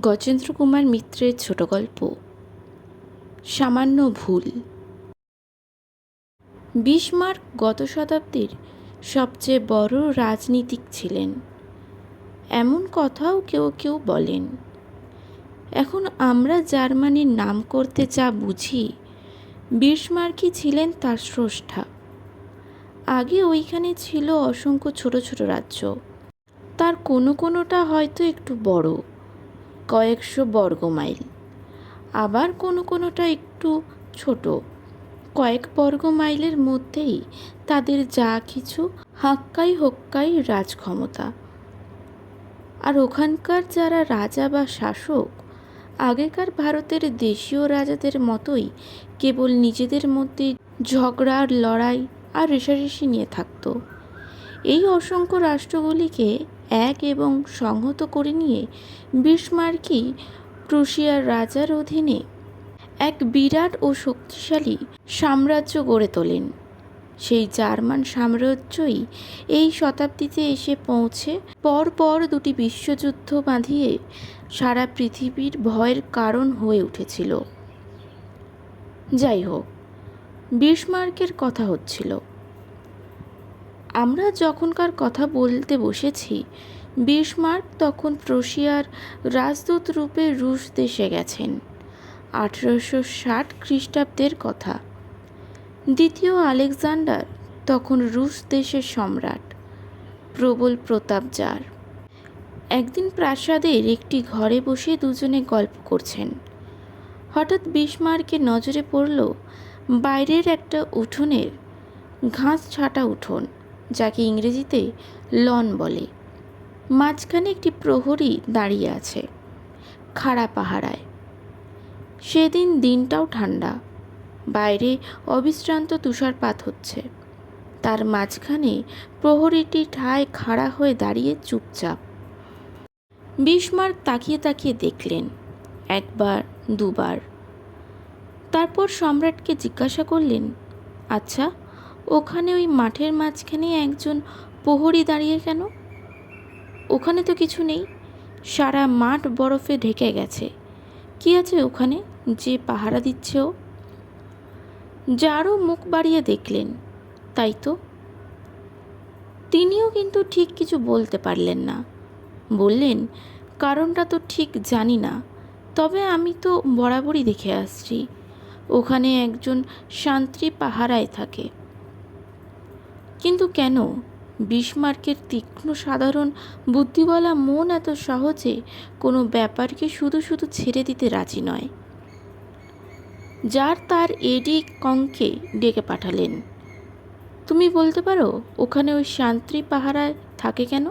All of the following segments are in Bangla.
গজেন্দ্র কুমার মিত্রের ছোট গল্প। সামান্য ভুল। বিসমার্ক গত শতাব্দীর সবচেয়ে বড় রাজনীতিক ছিলেন। এমন কথাও কেউ কেউ বলেন। এখন আমরা জার্মানির নাম করতে যা বুঝি, বিসমার্কই ছিলেন তার স্রষ্টা। আগে ওইখানে ছিল অসংখ্য ছোট ছোট রাজ্য। তার কোনো কোনোটা হয়তো একটু বড়। কয়েকশো বর্গ মাইল। আবার কোনো কোনোটা একটু ছোট। কয়েক বর্গ মাইলের মধ্যেই তাদের যা কিছু হাক্কাই হক্কাই রাজক্ষমতা। আর ওখানকার যারা রাজা বা শাসক, আগেকার ভারতের দেশীয় রাজাদের মতোই কেবল নিজেদের মধ্যে ঝগড়ার লড়াই আর রেষারেষি নিয়ে থাকতো। এই অসংখ্য রাষ্ট্রগুলিকে এক এবং সংহত করে নিয়ে বিসমার্কি প্রুশিয়ার রাজার অধীনে এক বিরাট ও শক্তিশালী সাম্রাজ্য গড়ে তোলেন। সেই জার্মান সাম্রাজ্যই এই শতাব্দীতে এসে পৌঁছে পর পর দুটি বিশ্বযুদ্ধ বাঁধিয়ে সারা পৃথিবীর ভয়ের কারণ হয়ে উঠেছিল। যাই হোক বিসমার্কের কথা হচ্ছিল। আমরা যখনকার কথা বলতে বসেছি বিসমার্ক তখন প্রশিয়ার রাজদূত রূপে রুশ দেশে গেছেন। আঠেরোশো ষাট খ্রিস্টাব্দের কথা। দ্বিতীয় আলেকজান্ডার, তখন রুশ দেশের সম্রাট। প্রবল প্রতাপ যার। একদিন প্রাসাদের একটি ঘরে বসে দুজনে গল্প করছেন। হঠাৎ বিসমার্কের নজরে পড়ল, বাইরের একটা উঠোনের ঘাস ছাটা উঠোন। যাকে ইংরেজিতে লন বলে। মাঝখানে একটি প্রহরী দাঁড়িয়ে আছে, খাড়া পাহারায়। সেদিন দিনটাও ঠান্ডা, বাইরে অবিশ্রান্ত তুষারপাত হচ্ছে। তার মাঝখানে প্রহরীটি ঠায় খাড়া হয়ে দাঁড়িয়ে চুপচাপ। বিসমার্ক তাকিয়ে তাকিয়ে দেখলেন, একবার, দুবার। তারপর সম্রাটকে জিজ্ঞাসা করলেন আচ্ছা ওখানে ওই মাঠের মাঝখানে একজন প্রহরী দাঁড়িয়ে কেন? ওখানে তো কিছু নেই। সারা মাঠ বরফে ঢেকে গেছে। কি আছে ওখানে? যে পাহারা দিচ্ছে ও। যারও মুখ বাড়িয়ে দেখলেন, তাই তো। তিনিও কিন্তু ঠিক কিছু বলতে পারলেন না। বললেন, কারণটা তো ঠিক জানি না, তবে আমি তো বরাবরই দেখে আসছি। ওখানে একজন শান্তি পাহারায় থাকে। কিন্তু কেন? বিসমার্কের তীক্ষ্ণ সাধারণ বুদ্ধিবলা মন এত সহজে কোনো ব্যাপারকে শুধু শুধু ছেড়ে দিতে রাজি নয়। যার তার এডি কংকে ডেকে পাঠালেন। তুমি বলতে পারো, ওখানে ওই শান্তি পাহারায় থাকে কেন?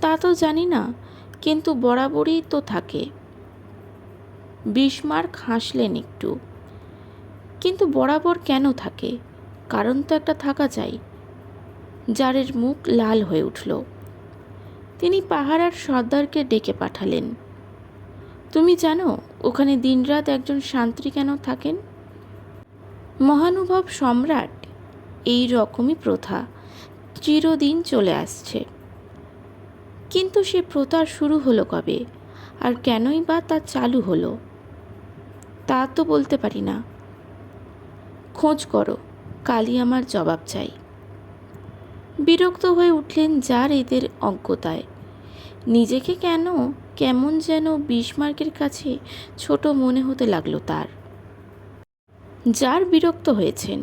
তা তো জানি না, কিন্তু বরাবরই তো থাকে। বিসমার্ক হাসলেন একটু। কিন্তু বরাবর কেন থাকে? কারণ তো একটা থাকা চাই। জারের মুখ লাল হয়ে উঠল। তিনি পাহারার সর্দারকে ডেকে পাঠালেন। তুমি জানো, ওখানে দিনরাত একজন শান্তি কেন থাকেন? মহানুভব সম্রাট, এই রকমই প্রথা। চিরদিন চলে আসছে। কিন্তু সে প্রথা শুরু হলো কবে? আর কেনই বা তা চালু হলো? তা তো বলতে পারি না। খোঁজ করো, কালই আমার জবাব চাই। বিরক্ত হয়ে উঠলেন যার এদের অজ্ঞতায়। নিজেকে কেন, কেমন যেন বিসমার্কের কাছে ছোট মনে হতে লাগল তার। যার বিরক্ত হয়েছেন,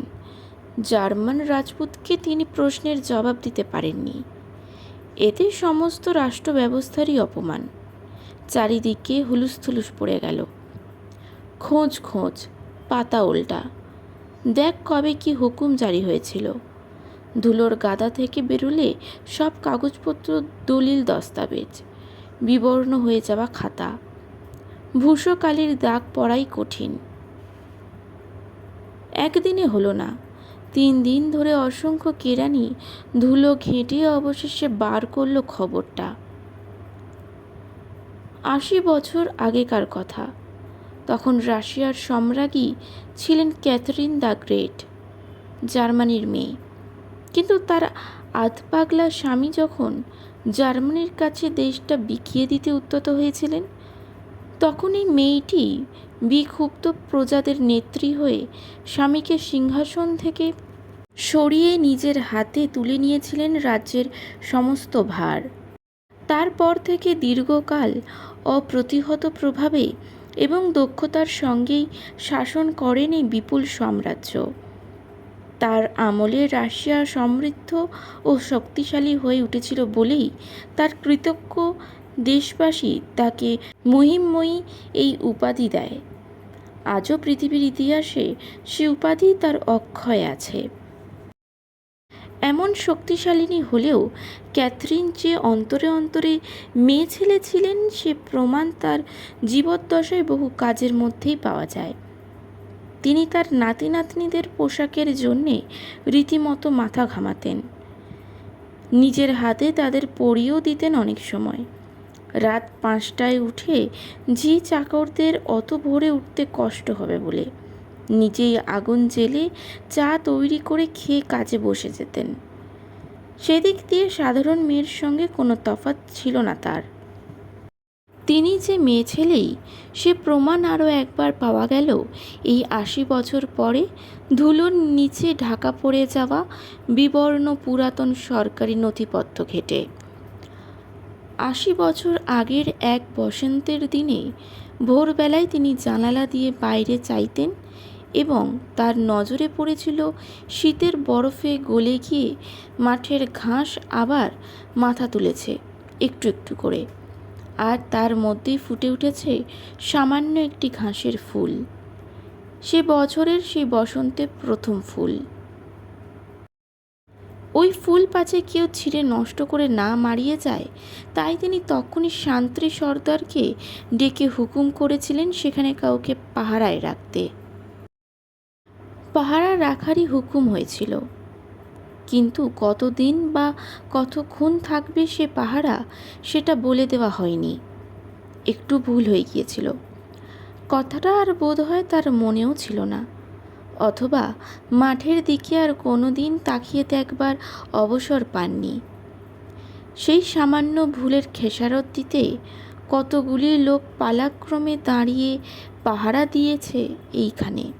জার্মান রাজপুতকে তিনি প্রশ্নের জবাব দিতে পারেননি। এতে সমস্ত রাষ্ট্র ব্যবস্থারই অপমান। চারিদিকে হুলুস্থুলুস পড়ে গেল। খোঁজ খোঁজ, পাতা উল্টা। দেখ কবে কি হুকুম জারি হয়েছিল। ধুলোর গাদা থেকে বেরোলে সব কাগজপত্র দলিল দস্তাবেজ। বিবর্ণ হয়ে যাওয়া খাতা। ভূষকালির দাগ পড়াই কঠিন। একদিনে হলো না। তিন দিন ধরে অসংখ্য কেরানি ধুলো ঘেঁটে অবশেষে বার করল খবরটা। আশি বছর আগেকার কথা। তখন রাশিয়ার সম্রাজ্ঞী ছিলেন ক্যাথরিন দ্য গ্রেট, জার্মানির মেয়ে। কিন্তু তার আধপাগলা স্বামী যখন জার্মানির কাছে দেশটা বিকিয়ে দিতে উদ্যত হয়েছিলেন তখন এই মেয়েটি বিক্ষুব্ধ প্রজাদের নেত্রী হয়ে স্বামীকে সিংহাসন থেকে সরিয়ে নিজের হাতে তুলে নিয়েছিলেন রাজ্যের সমস্ত ভার। তারপর থেকে দীর্ঘকাল অপ্রতিহত প্রভাবে এবং দক্ষতার সঙ্গেই শাসন করেন এই বিপুল সাম্রাজ্য। তার আমলে রাশিয়া সমৃদ্ধ ও শক্তিশালী হয়ে উঠেছিল বলেই তার কৃতজ্ঞ দেশবাসী তাকে মহিমময়ী এই উপাধি দেয়। আজও পৃথিবীর ইতিহাসে সে উপাধি তার অক্ষয় আছে। এমন শক্তিশালিনী হলেও ক্যাথরিন যে অন্তরে অন্তরে মেয়ে ছেলে ছিলেন সে প্রমাণ তার জীবদ্দশায় বহু কাজের মধ্যেই পাওয়া যায়। তিনি তার নাতি নাতনিদের পোশাকের জন্যে রীতিমতো মাথা ঘামাতেন। নিজের হাতে তাদের পরিয়েও দিতেন অনেক সময়। রাত পাঁচটায় উঠে ঝি চাকরদের অত ভোরে উঠতে কষ্ট হবে বলে নিজেই আগুন জেলে চা তৈরি করে খেয়ে কাজে বসে যেতেন। সেদিক দিয়ে সাধারণ মেয়ের সঙ্গে কোনো তফাৎ ছিল না তার। তিনি যে মেয়ে ছেলেই, সে প্রমাণ আরও একবার পাওয়া গেল এই আশি বছর পরে ধুলোর নিচে ঢাকা পড়ে যাওয়া বিবর্ণ পুরাতন সরকারি নথিপত্র ঘেটে। আশি বছর আগের এক বসন্তের দিনে ভোরবেলায় তিনি জানালা দিয়ে বাইরে চাইতেন এবং তার নজরে পড়েছিল শীতের বরফে গলে গিয়ে মাঠের ঘাস আবার মাথা তুলেছে একটু একটু করে। আর তার মধ্যেই ফুটে উঠেছে সামান্য একটি ঘাসের ফুল। সে বছরের সেই বসন্তে প্রথম ফুল। ওই ফুল পাছে কেউ ছিঁড়ে নষ্ট করে না মারিয়ে যায়, তাই তিনি তখনই শান্ত্রী সর্দারকে ডেকে হুকুম করেছিলেন সেখানে কাউকে পাহারায় রাখতে। পাহারা রাখারই হুকুম হয়েছিল। কিন্তু কতদিন বা কতক্ষণ থাকবে সে পাহারা, সেটা বলে দেওয়া হয়নি। একটু ভুল হয়ে গিয়েছিল। কথাটা আর বোধ হয় তার মনেও ছিল না। অথবা মাঠের দিকে আর কোনো দিন তাকিয়ে দেখবার অবসর পাননি। সেই সামান্য ভুলের খেসারত দিতে কতগুলি লোক পালাক্রমে দাঁড়িয়ে পাহারা দিয়েছে এইখানে।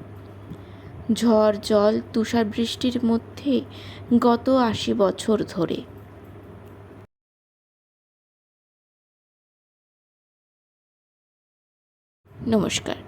ঝড় জল তুষার বৃষ্টির মধ্যে গত আশি বছর ধরে। নমস্কার।